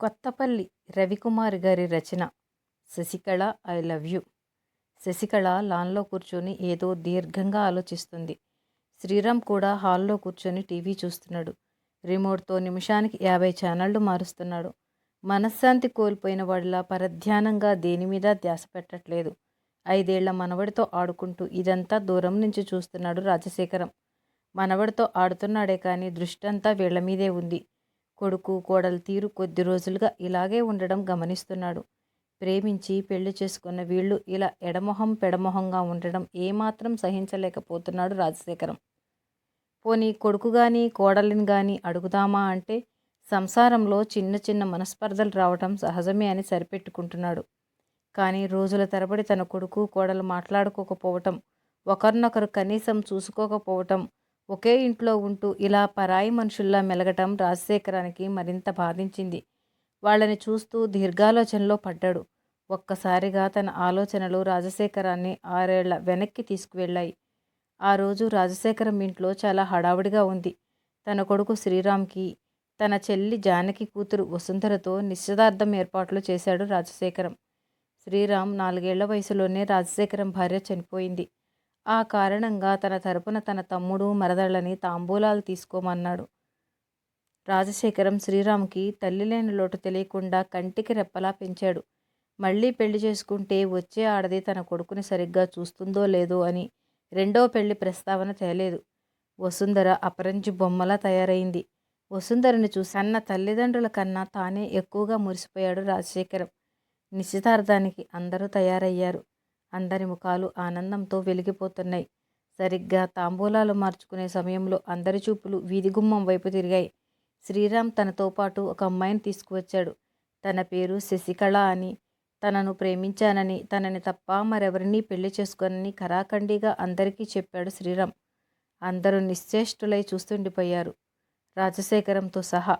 కొత్తపల్లి రవికుమార్ గారి రచన Sasikala I love you. Sasikala లాన్లో కూర్చొని ఏదో దీర్ఘంగా ఆలోచిస్తుంది. శ్రీరామ్ కూడా హాల్లో కూర్చొని టీవీ చూస్తున్నాడు. రిమోట్తో నిమిషానికి యాభై ఛానళ్ళు మారుస్తున్నాడు. మనశ్శాంతి కోల్పోయిన వాడిలా పరధ్యానంగా దేని మీద ధ్యాస పెట్టట్లేదు. ఐదేళ్ళ మనవడితో ఆడుకుంటూ ఇదంతా దూరం నుంచి చూస్తున్నాడు రాజశేఖరం. మనవడితో ఆడుతున్నాడే కానీ దృష్టంతా వీళ్ళ మీదే ఉంది. కొడుకు కోడలు తీరు కొద్ది రోజులుగా ఇలాగే ఉండడం గమనిస్తున్నాడు. ప్రేమించి పెళ్ళి చేసుకున్న వీళ్ళు ఇలా ఎడమొహం పెడమొహంగా ఉండడం ఏమాత్రం సహించలేకపోతున్నాడు రాజశేఖరం. పోనీ కొడుకు కానీ కోడలిని కానీ అడుగుదామా అంటే సంసారంలో చిన్న చిన్న మనస్పర్ధలు రావటం సహజమే అని సరిపెట్టుకుంటున్నాడు. కానీ రోజుల తరబడి తన కొడుకు కోడలు మాట్లాడుకోకపోవటం ఒకరినొకరు కనీసం చూసుకోకపోవటం ఒకే ఇంట్లో ఉంటూ ఇలా పరాయి మనుషుల్లా మెలగటం రాజశేఖరానికి మరింత బాధించింది. వాళ్ళని చూస్తూ దీర్ఘాలోచనలో పడ్డాడు. ఒక్కసారిగా తన ఆలోచనలు రాజశేఖరాన్ని ఆరేళ్ళ వెనక్కి తీసుకువెళ్ళాయి. ఆ రోజు రాజశేఖరం ఇంట్లో చాలా హడావుడిగా ఉంది. తన కొడుకు శ్రీరామ్కి తన చెల్లి జానకి కూతురు వసుంధరతో నిశ్చితార్థం ఏర్పాట్లు చేశాడు రాజశేఖరం. శ్రీరామ్ నాలుగేళ్ళ వయసులోనే రాజశేఖరం భార్య చనిపోయింది. ఆ కారణంగా తన తరపున తన తమ్ముడు మరదళ్ళని తాంబూలాలు తీసుకోమన్నాడు. రాజశేఖరం శ్రీరామ్కి తల్లి లేని లోటు తెలియకుండా కంటికి రెప్పలా పెంచాడు. మళ్ళీ పెళ్ళి చేసుకుంటే వచ్చే ఆడది తన కొడుకుని సరిగ్గా చూస్తుందో లేదో అని రెండో పెళ్ళి ప్రస్తావన తేలేదు. వసుంధర అపరంజి బొమ్మలా తయారైంది. వసుంధరని చూసి అన్న తల్లిదండ్రుల కన్నా తానే ఎక్కువగా మురిసిపోయాడు రాజశేఖరం. నిశ్చితార్థానికి అందరూ తయారయ్యారు. అందరి ముఖాలు ఆనందంతో వెలిగిపోతున్నాయి. సరిగ్గా తాంబూలాలు మార్చుకునే సమయంలో అందరి చూపులు వీధి గుమ్మం వైపు తిరిగాయి. శ్రీరామ్ తనతో పాటు ఒక అమ్మాయిని తీసుకువచ్చాడు. తన పేరు శశికళ అని. తనను ప్రేమించానని తనని తప్ప మరెవరినీ పెళ్ళి చేసుకోనని ఖరాఖండిగా అందరికీ చెప్పాడు శ్రీరామ్. అందరూ నిశ్చేష్టులై చూస్తుండిపోయారు. రాజశేఖరంతో సహా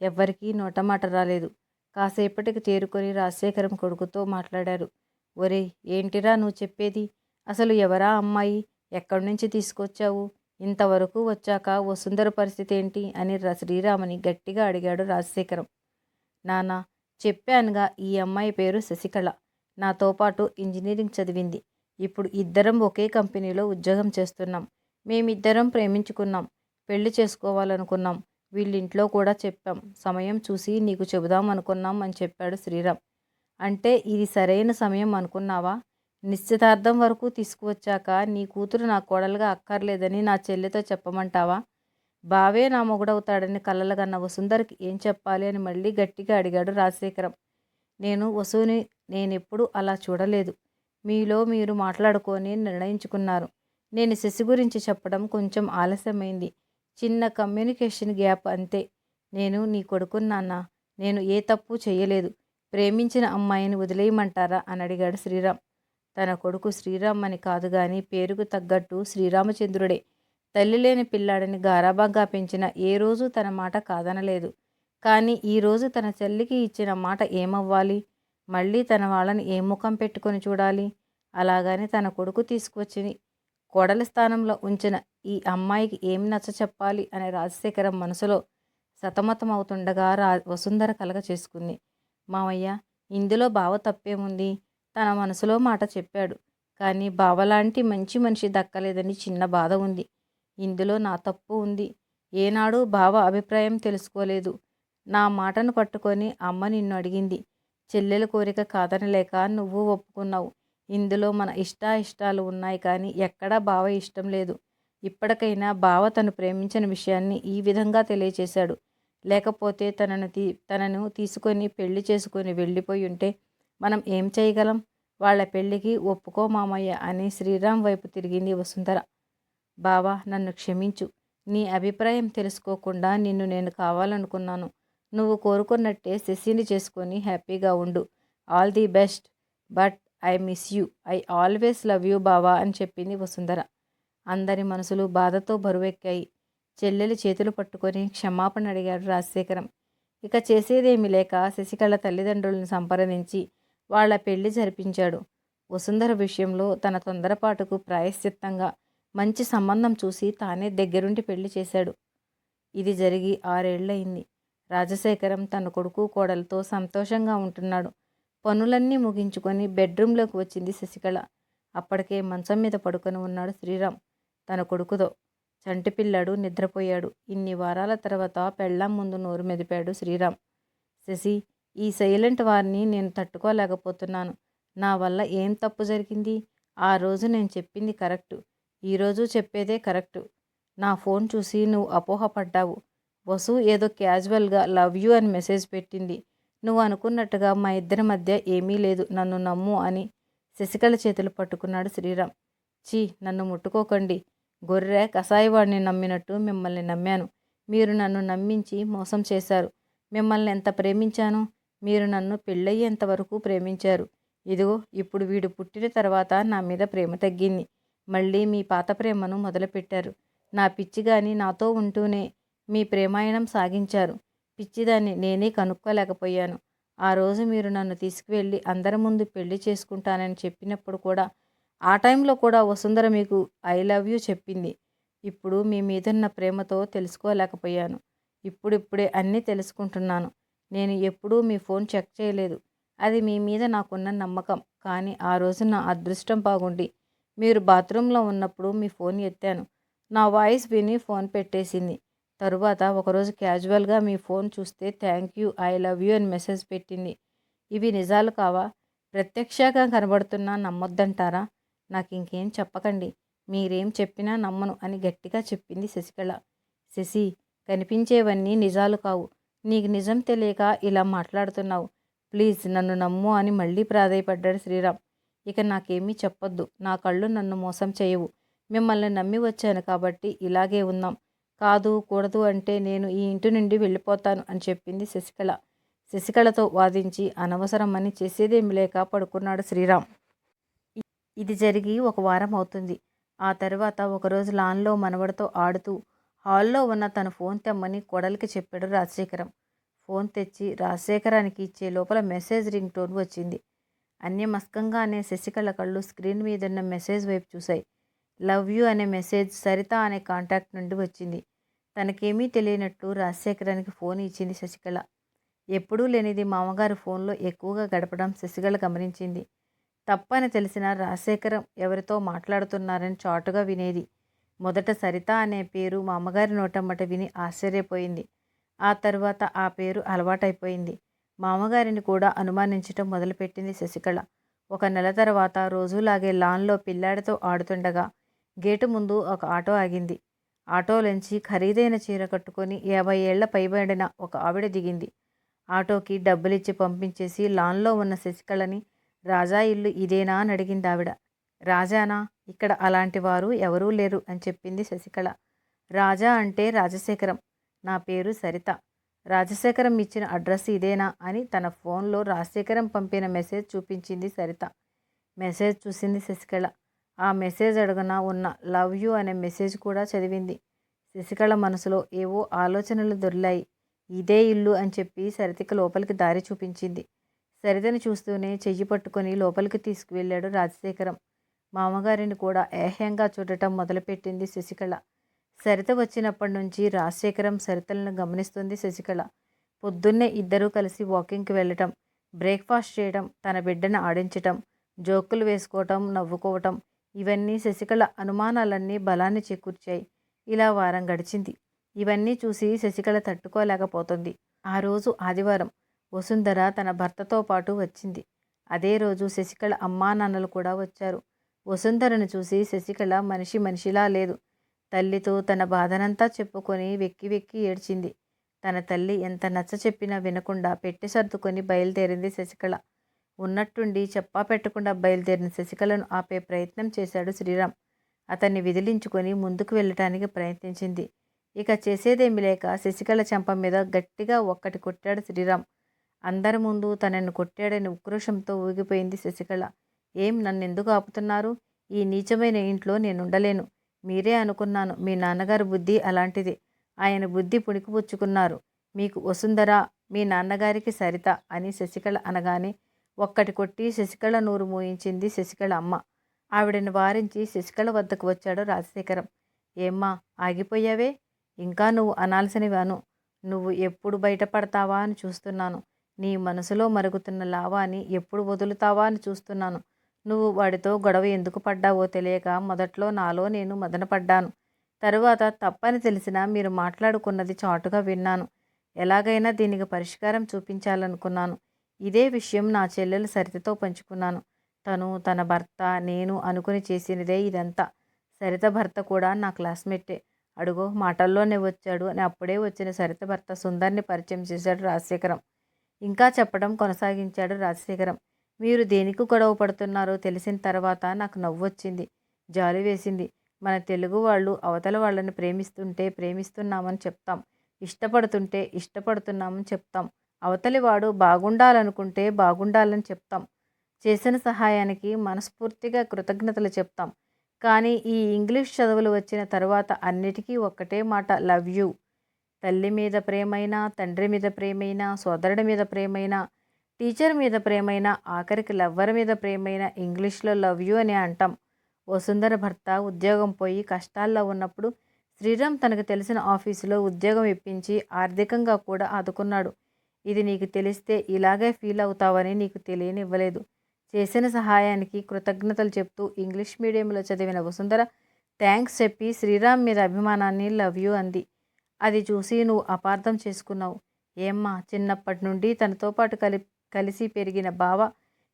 ఎవ్వరికీ నోటమాట రాలేదు. కాసేపటికి చేరుకొని రాజశేఖరం కొడుకుతో మాట్లాడారు. ఒరే ఏంటిరా నువ్వు చెప్పేది? అసలు ఎవరా అమ్మాయి? ఎక్కడి నుంచి తీసుకొచ్చావు? ఇంతవరకు వచ్చాక వసుంధర పరిస్థితి ఏంటి? అని శ్రీరామని గట్టిగా అడిగాడు రాజశేఖరం. నానా చెప్పానుగా ఈ అమ్మాయి పేరు శశికళ. నాతో పాటు ఇంజనీరింగ్ చదివింది. ఇప్పుడు ఇద్దరం ఒకే కంపెనీలో ఉద్యోగం చేస్తున్నాం. మేమిద్దరం ప్రేమించుకున్నాం. పెళ్ళి చేసుకోవాలనుకున్నాం. వీళ్ళింట్లో కూడా చెప్పాం. సమయం చూసి నీకు చెబుదాం అనుకున్నాం అని చెప్పాడు శ్రీరామ్. అంటే ఇది సరైన సమయం అనుకున్నావా? నిశ్చితార్థం వరకు తీసుకువచ్చాక నీ కూతురు నా కోడలుగా అక్కర్లేదని నా చెల్లెతో చెప్పమంటావా? బావే నా మొగుడవుతాడని కలలుగన్న వసుంధర్కి ఏం చెప్పాలి అని మళ్ళీ గట్టిగా అడిగాడు రాజశేఖరం. నేను వసుని నేనెప్పుడు అలా చూడలేదు. మీలో మీరు మాట్లాడుకొని నిర్ణయించుకున్నారు. నేను శశి గురించి చెప్పడం కొంచెం ఆలస్యమైంది. చిన్న కమ్యూనికేషన్ గ్యాప్ అంతే. నేను నీ కొడుకున్నాన్న నేను ఏ తప్పు చేయలేదు ప్రేమించిన అమ్మాయిని వదిలేయమంటారా? అని అడిగాడు శ్రీరామ్. తన కొడుకు శ్రీరామ్ అని కాదు కానీ పేరుకు తగ్గట్టు శ్రీరామచంద్రుడే. తల్లి లేని పిల్లాడిని గారాబాగా పెంచిన ఏ రోజు తన మాట కాదనలేదు. కానీ ఈరోజు తన చెల్లికి ఇచ్చిన మాట ఏమవ్వాలి? మళ్ళీ తన వాళ్ళని ఏ ముఖం పెట్టుకొని చూడాలి? అలాగని తన కొడుకు తీసుకొచ్చింది కోడలి స్థానంలో ఉంచిన ఈ అమ్మాయికి ఏం నచ్చ చెప్పాలి? అనే రాజశేఖరం మనసులో సతమతమవుతుండగా రా వసుంధర కలగ చేసుకుంది. మావయ్య ఇందులో బావ తప్పేముంది? తన మనసులో మాట చెప్పాడు. కానీ బావలాంటి మంచి మనిషి దక్కలేదని చిన్న బాధ ఉంది. ఇందులో నా తప్పు ఉంది. ఏనాడు బావ అభిప్రాయం తెలుసుకోలేదు. నా మాటను పట్టుకొని అమ్మ నిన్ను అడిగింది. చెల్లెల కోరిక కాదనలేక నువ్వు ఒప్పుకున్నావు. ఇందులో మన ఇష్టాయిష్టాలు ఉన్నాయి కానీ ఎక్కడా బావ ఇష్టం లేదు. ఇప్పటికైనా బావ తను ప్రేమించిన విషయాన్ని ఈ విధంగా తెలియచేశాడు. లేకపోతే తనను తీ తనను తీసుకొని పెళ్ళి చేసుకొని వెళ్ళిపోయి ఉంటే మనం ఏం చేయగలం? వాళ్ళ పెళ్ళికి ఒప్పుకో మామయ్య అని శ్రీరామ్ వైపు తిరిగింది వసుంధర. బావా నన్ను క్షమించు. నీ అభిప్రాయం తెలుసుకోకుండా నిన్ను నేను కావాలనుకున్నాను. నువ్వు కోరుకున్నట్టే శశిని చేసుకొని హ్యాపీగా ఉండు. All the best. But I miss you. I always love you బావా అని చెప్పింది వసుంధర. అందరి మనసులు బాధతో బరువెక్కాయి. చెల్లెలు చేతులు పట్టుకొని క్షమాపణ అడిగాడు రాజశేఖరం. ఇక చేసేదేమీ లేక శశికళ తల్లిదండ్రులను సంప్రదించి వాళ్ళ పెళ్ళి జరిపించాడు. వసుంధర విషయంలో తన తొందరపాటుకు ప్రాయశ్చిత్తంగా మంచి సంబంధం చూసి తానే దగ్గరుండి పెళ్ళి చేశాడు. ఇది జరిగి ఆరేళ్ళయింది. రాజశేఖరం తన కొడుకు కోడలతో సంతోషంగా ఉంటున్నాడు. పనులన్నీ ముగించుకొని బెడ్రూమ్లోకి వచ్చింది శశికళ. అప్పటికే మంచం మీద పడుకొని ఉన్నాడు శ్రీరామ్. తన కొడుకుతో చంటిపిల్లాడు నిద్రపోయాడు. ఇన్ని వారాల తర్వాత పెళ్ళాం ముందు నోరు మెదిపాడు శ్రీరామ్. శశి ఈ సైలెంట్ వారిని నేను తట్టుకోలేకపోతున్నాను. నా వల్ల ఏం తప్పు జరిగింది? ఆ రోజు నేను చెప్పింది కరెక్టు. ఈరోజు చెప్పేదే కరెక్టు. నా ఫోన్ చూసి నువ్వు అపోహపడ్డావు. వసు ఏదో క్యాజువల్గా లవ్ యూ అని మెసేజ్ పెట్టింది. నువ్వు అనుకున్నట్టుగా మా ఇద్దరి మధ్య ఏమీ లేదు. నన్ను నమ్ము అని శశికళ చేతులు పట్టుకున్నాడు శ్రీరామ్. చీ నన్ను ముట్టుకోకండి. గొర్రె కసాయివాడిని నమ్మినట్టు మిమ్మల్ని నమ్మాను. మీరు నన్ను నమ్మించి మోసం చేశారు. మిమ్మల్ని ఎంత ప్రేమించాను? మీరు నన్ను పెళ్ళయ్యేంత వరకు ప్రేమించారు. ఇదిగో ఇప్పుడు వీడు పుట్టిన తర్వాత నా మీద ప్రేమ తగ్గింది. మళ్ళీ మీ పాత ప్రేమను మొదలుపెట్టారు. నా పిచ్చిగాని నాతో ఉంటూనే మీ ప్రేమాయణం సాగించారు. పిచ్చిదాన్ని నేనే కనుక్కోలేకపోయాను. ఆ రోజు మీరు నన్ను తీసుకువెళ్ళి అందరి ముందు పెళ్ళి చేసుకుంటానని చెప్పినప్పుడు కూడా ఆ టైంలో కూడా వసుంధర మీకు ఐ లవ్ యూ చెప్పింది. ఇప్పుడు మీ మీదున్న ప్రేమతో తెలుసుకోలేకపోయాను. ఇప్పుడిప్పుడే అన్నీ తెలుసుకుంటున్నాను. నేను ఎప్పుడూ మీ ఫోన్ చెక్ చేయలేదు. అది మీ మీద నాకున్న నమ్మకం. కానీ ఆ రోజు నా అదృష్టం బాగుండి. మీరు బాత్రూంలో ఉన్నప్పుడు మీ ఫోన్ ఎత్తాను. నా వాయిస్ విని ఫోన్ పెట్టేసింది. తరువాత ఒకరోజు క్యాజువల్గా మీ ఫోన్ చూస్తే thank you I love you అని మెసేజ్ పెట్టింది. ఇవి నిజాలు కావా? ప్రత్యక్షంగా కనబడుతున్నా నమ్మొద్దంటారా? నాకు ఇంకేం చెప్పకండి. మీరేం చెప్పినా నమ్మను అని గట్టిగా చెప్పింది శశికళ. శశి కనిపించేవన్నీ నిజాలు కావు. నీకు నిజం తెలియక ఇలా మాట్లాడుతున్నావు. ప్లీజ్ నన్ను నమ్ము అని మళ్ళీ ప్రాధాయపడ్డాడు శ్రీరామ్. ఇక నాకేమీ చెప్పొద్దు. నా కళ్ళు నన్ను మోసం చేయవు. మిమ్మల్ని నమ్మి వచ్చాను కాబట్టి ఇలాగే ఉన్నాం. కాదు కూడదు అంటే నేను ఈ ఇంటి నుండి వెళ్ళిపోతాను అని చెప్పింది శశికళ. శశికళతో వాదించి అనవసరమని చేసేదేమి లేక పడుకున్నాడు శ్రీరామ్. ఇది జరిగి ఒక వారం అవుతుంది. ఆ తర్వాత ఒకరోజు లాన్లో మనవడితో ఆడుతూ హాల్లో ఉన్న తన ఫోన్ తెమ్మని కొడలికి చెప్పాడు రాజశేఖరం. ఫోన్ తెచ్చి రాజశేఖరానికి ఇచ్చే లోపల మెసేజ్ రింగ్ టోన్ వచ్చింది. అన్యమస్కంగానే శశికళ కళ్ళు స్క్రీన్ మీదున్న మెసేజ్ వైపు చూశాయి. లవ్ యూ అనే మెసేజ్ సరిత అనే కాంటాక్ట్ నుండి వచ్చింది. తనకేమీ తెలియనట్టు రాజశేఖరానికి ఫోన్ ఇచ్చింది శశికళ. ఎప్పుడూ లేనిది మామగారు ఫోన్లో ఎక్కువగా గడపడం శశికళ గమనించింది. తప్పని తెలిసిన రాజశేఖరం ఎవరితో మాట్లాడుతున్నారని చాటుగా వినేది. మొదట సరిత అనే పేరు మా అమ్మగారి నోటమ్మట విని ఆశ్చర్యపోయింది. ఆ తర్వాత ఆ పేరు అలవాటైపోయింది. మామగారిని కూడా అనుమానించటం మొదలుపెట్టింది శశికళ. ఒక నెల తర్వాత రోజులాగే లాన్లో పిల్లాడితో ఆడుతుండగా గేటు ముందు ఒక ఆటో ఆగింది. ఆటోలోంచి ఖరీదైన చీర కట్టుకొని యాభై ఏళ్ళ పైబడిన ఒక ఆవిడ దిగింది. ఆటోకి డబ్బులిచ్చి పంపించేసి లాన్లో ఉన్న శశికళని రాజా ఇల్లు ఇదేనా అని అడిగింది ఆవిడ రాజానా ఇక్కడ అలాంటి వారు ఎవరూ లేరు అని చెప్పింది శశికళ. రాజా అంటే రాజశేఖరం. నా పేరు సరిత. రాజశేఖరం ఇచ్చిన అడ్రస్ ఇదేనా అని తన ఫోన్లో రాజశేఖరం పంపిన మెసేజ్ చూపించింది సరిత. మెసేజ్ చూసింది శశికళ. ఆ మెసేజ్ అడుగున ఉన్న లవ్ యూ అనే మెసేజ్ కూడా చదివింది. శశికళ మనసులో ఏవో ఆలోచనలు దొరిలాయి. ఇదే ఇల్లు అని చెప్పి సరితకి లోపలికి దారి చూపించింది. సరితను చూస్తూనే చెయ్యి పట్టుకొని లోపలికి తీసుకువెళ్ళాడు రాజశేఖరం. మామగారిని కూడా ఏహ్యంగా చూడటం మొదలుపెట్టింది శశికళ. సరిత వచ్చినప్పటి నుంచి రాజశేఖరం సరితలను గమనిస్తుంది శశికళ. పొద్దున్నే ఇద్దరూ కలిసి వాకింగ్కి వెళ్ళటం బ్రేక్ఫాస్ట్ చేయడం తన బిడ్డను ఆడించటం జోకులు వేసుకోవటం నవ్వుకోవటం ఇవన్నీ శశికళ అనుమానాలన్నీ బలాన్ని చేకూర్చాయి. ఇలా వారం గడిచింది. ఇవన్నీ చూసి శశికళ తట్టుకోలేకపోతుంది. ఆ రోజు ఆదివారం వసుంధర తన భర్తతో పాటు వచ్చింది. అదే రోజు శశికళ అమ్మా నాన్నలు కూడా వచ్చారు. వసుంధరను చూసి శశికళ మనిషి మనిషిలా లేదు. తల్లితో తన బాధనంతా చెప్పుకొని వెక్కి వెక్కి ఏడ్చింది. తన తల్లి ఎంత నచ్చ చెప్పినా వినకుండా పెట్టి సర్దుకొని బయలుదేరింది శశికళ. ఉన్నట్టుండి చెప్పా పెట్టకుండా బయలుదేరిన శశికళను ఆపే ప్రయత్నం చేశాడు శ్రీరామ్. అతన్ని విదిలించుకొని ముందుకు వెళ్ళటానికి ప్రయత్నించింది. ఇక చేసేదేమి లేక శశికళ చెంప మీద గట్టిగా ఒక్కటి కొట్టాడు శ్రీరామ్. అందరి ముందు తనను కొట్టాడని ఉక్రోషంతో ఊగిపోయింది శశికళ. ఏం నన్ను ఎందుకు ఆపుతున్నారు? ఈ నీచమైన ఇంట్లో నేనుండలేను. మీరే అనుకున్నాను మీ నాన్నగారి బుద్ధి అలాంటిది. ఆయన బుద్ధి పుణికిపుచ్చుకున్నారు. మీకు వసుంధర మీ నాన్నగారికి సరిత అని శశికళ అనగానే ఒక్కటి కొట్టి శశికళ నూరు మూయించింది శశికళ అమ్మ. ఆవిడని వారించి శశికళ వద్దకు వచ్చాడు రాజశేఖరం. ఏమ్మా ఆగిపోయావే? ఇంకా నువ్వు అనాల్సినవాను నువ్వు ఎప్పుడు బయటపడతావా అని చూస్తున్నాను. నీ మనసులో మరుగుతున్న లావాని ఎప్పుడు వదులుతావా అని చూస్తున్నాను. నువ్వు వాడితో గొడవ ఎందుకు పడ్డావో తెలియక మొదట్లో నాలో నేను మదనపడ్డాను. తరువాత తప్పని తెలిసినా మీరు మాట్లాడుకున్నది చాటుగా విన్నాను. ఎలాగైనా దీనికి పరిష్కారం చూపించాలనుకున్నాను. ఇదే విషయం నా చెల్లెలు సరితతో పంచుకున్నాను. తను తన భర్త నేను అనుకుని చేసినదే ఇదంతా. సరిత భర్త కూడా నా క్లాస్మేటే. అడుగో మాటల్లోనే వచ్చాడు అని అప్పుడే వచ్చిన సరిత భర్త సుందర్ని పరిచయం చేశాడు రాజశేఖరం. ఇంకా చెప్పడం కొనసాగించాడు రాజశేఖరం. మీరు దేనికి గొడవ పడుతున్నారో తెలిసిన తర్వాత నాకు నవ్వొచ్చింది జాలి వేసింది. మన తెలుగు వాళ్ళు అవతల వాళ్ళని ప్రేమిస్తుంటే ప్రేమిస్తున్నామని చెప్తాం. ఇష్టపడుతుంటే ఇష్టపడుతున్నామని చెప్తాం. అవతలి వాడు బాగుండాలనుకుంటే బాగుండాలని చెప్తాం. చేసిన సహాయానికి మనస్ఫూర్తిగా కృతజ్ఞతలు చెప్తాం. కానీ ఈ ఇంగ్లీష్ చదువులు వచ్చిన తర్వాత అన్నిటికీ ఒక్కటే మాట లవ్ యూ. తల్లి మీద ప్రేమైనా తండ్రి మీద ప్రేమైనా సోదరుడి మీద ప్రేమైనా టీచర్ మీద ప్రేమైనా ఆఖరికి లవ్వర్ మీద ప్రేమైనా ఇంగ్లీష్లో లవ్ యూ అని అంటాం. వసుంధర భర్త ఉద్యోగం పోయి కష్టాల్లో ఉన్నప్పుడు శ్రీరామ్ తనకు తెలిసిన ఆఫీసులో ఉద్యోగం ఇప్పించి ఆర్థికంగా కూడా ఆదుకున్నాడు. ఇది నీకు తెలిస్తే ఇలాగే ఫీల్ అవుతావని నీకు తెలియనివ్వలేదు. చేసిన సహాయానికి కృతజ్ఞతలు చెప్తూ ఇంగ్లీష్ మీడియంలో చదివిన వసుంధర థ్యాంక్స్ చెప్పి శ్రీరామ్ మీద అభిమానాన్ని లవ్ యూ అంది. అది చూసి నువ్వు అపార్థం చేసుకున్నావు. ఏమ్మా చిన్నప్పటి నుండి తనతో పాటు కలి కలిసి పెరిగిన బావ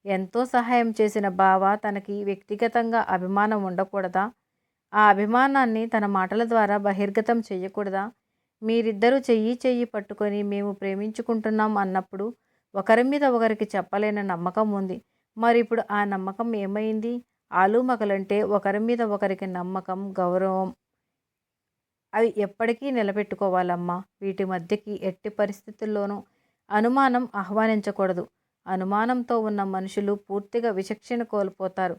ఎంతో సహాయం చేసిన బావ తనకి వ్యక్తిగతంగా అభిమానం ఉండకూడదా? ఆ అభిమానాన్ని తన మాటల ద్వారా బహిర్గతం చేయకూడదా? మీరిద్దరూ చెయ్యి చెయ్యి పట్టుకొని మేము ప్రేమించుకుంటున్నాం అన్నప్పుడు ఒకరి మీద ఒకరికి చెప్పలేని నమ్మకం ఉంది. మరి ఇప్పుడు ఆ నమ్మకం ఏమైంది? ఆలుమగలంటే ఒకరి మీద ఒకరికి నమ్మకం గౌరవం అవి ఎప్పటికీ నిలబెట్టుకోవాలమ్మా. వీటి మధ్యకి ఎట్టి పరిస్థితుల్లోనూ అనుమానం ఆహ్వానించకూడదు. అనుమానంతో ఉన్న మనుషులు పూర్తిగా విచక్షణ కోల్పోతారు.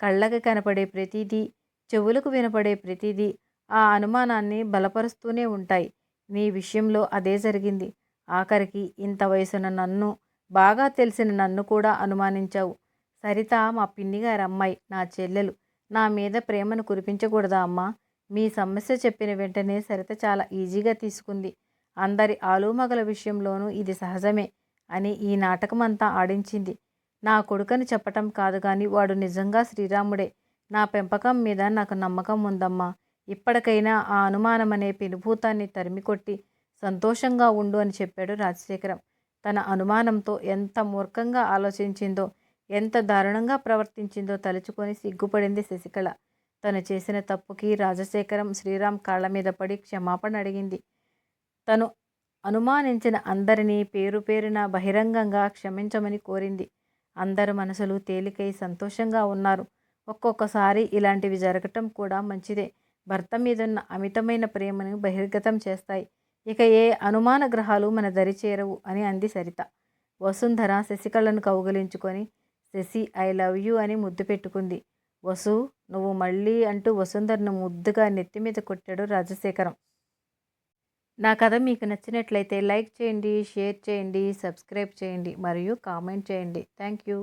కళ్ళకి కనపడే ప్రతిదీ చెవులకు వినపడే ప్రతిదీ ఆ అనుమానాన్ని బలపరుస్తూనే ఉంటాయి. నీ విషయంలో అదే జరిగింది. ఆఖరికి ఇంత వయసున నన్ను బాగా తెలిసిన నన్ను కూడా అనుమానించావు. సరిత మా పిన్ని అమ్మాయి నా చెల్లెలు. నా మీద ప్రేమను కురిపించకూడదా అమ్మా? మీ సమస్య చెప్పిన వెంటనే సరిత చాలా ఈజీగా తీసుకుంది. అందరి ఆలుమగల విషయంలోనూ ఇది సహజమే అని ఈ నాటకం అంతా ఆడించింది. నా కొడుకని చెప్పటం కాదు కానీ వాడు నిజంగా శ్రీరాముడే. నా పెంపకం మీద నాకు నమ్మకం ఉందమ్మా. ఇప్పటికైనా ఆ అనుమానం అనే పినుభూతాన్ని తరిమికొట్టి సంతోషంగా ఉండు అని చెప్పాడు రాజశేఖరం. తన అనుమానంతో ఎంత మూర్ఖంగా ఆలోచించిందో ఎంత దారుణంగా ప్రవర్తించిందో తలుచుకొని సిగ్గుపడింది శశికళ. తను చేసిన తప్పుకి రాజశేఖరం శ్రీరామ్ కాళ్ళ మీద పడి క్షమాపణ అడిగింది. తను అనుమానించిన అందరినీ పేరు పేరున బహిరంగంగా క్షమించమని కోరింది. అందరు మనసులు తేలికై సంతోషంగా ఉన్నారు. ఒక్కొక్కసారి ఇలాంటివి జరగటం కూడా మంచిదే. భర్త మీదున్న అమితమైన ప్రేమను బహిర్గతం చేస్తాయి. ఇక ఏ అనుమాన గ్రహాలు మన దరి చేరవు అని అంది సరిత. వసుంధర శశికళను కౌగలించుకొని శశి ఐ లవ్ యూ అని ముద్దు పెట్టుకుంది. వసు నువ్వు మళ్ళీ అంటూ వసుంధరను ముద్దుగా నెత్తి మీద కొట్టాడు రాజశేఖరం. నా కథ మీకు నచ్చినట్లయితే లైక్ చేయండి షేర్ చేయండి సబ్స్క్రైబ్ చేయండి మరియు కామెంట్ చేయండి. Thank you.